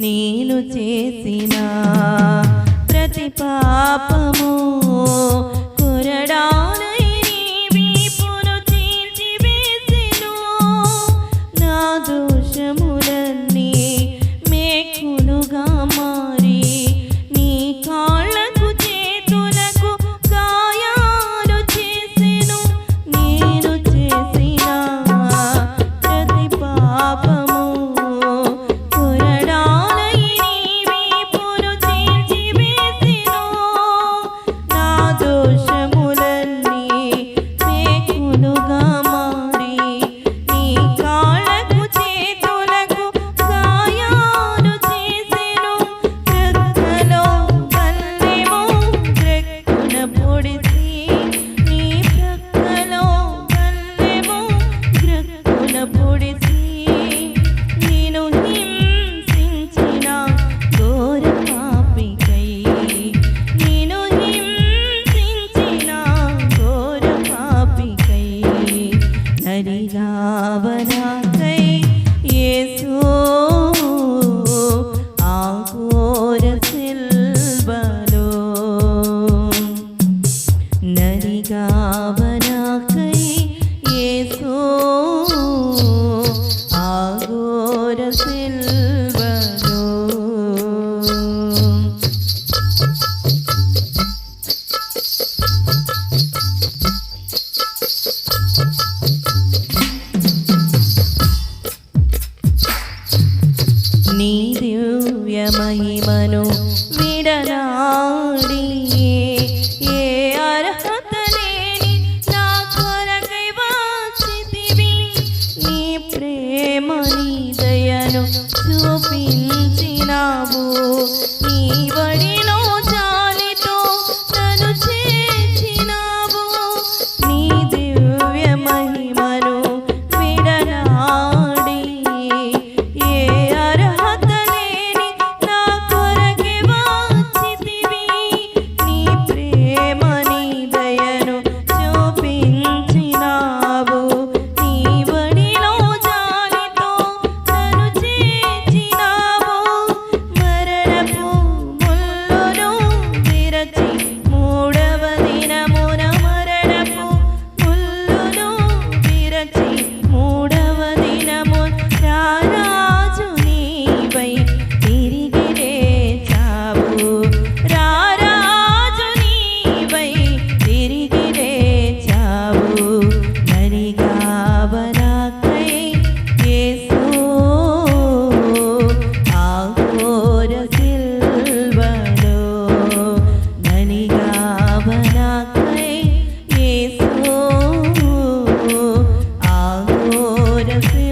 నీలు ప్రతి పాపము కురడాన അവനാകൈ യേശു ആഘോരത്തിൽ ബലോ നരികാവന మహిమను విడనాడి ఏ అర్హత లేని నా కొరకై వాచితివి. నీ ప్రేమ నీ దయను చూపించినావు. But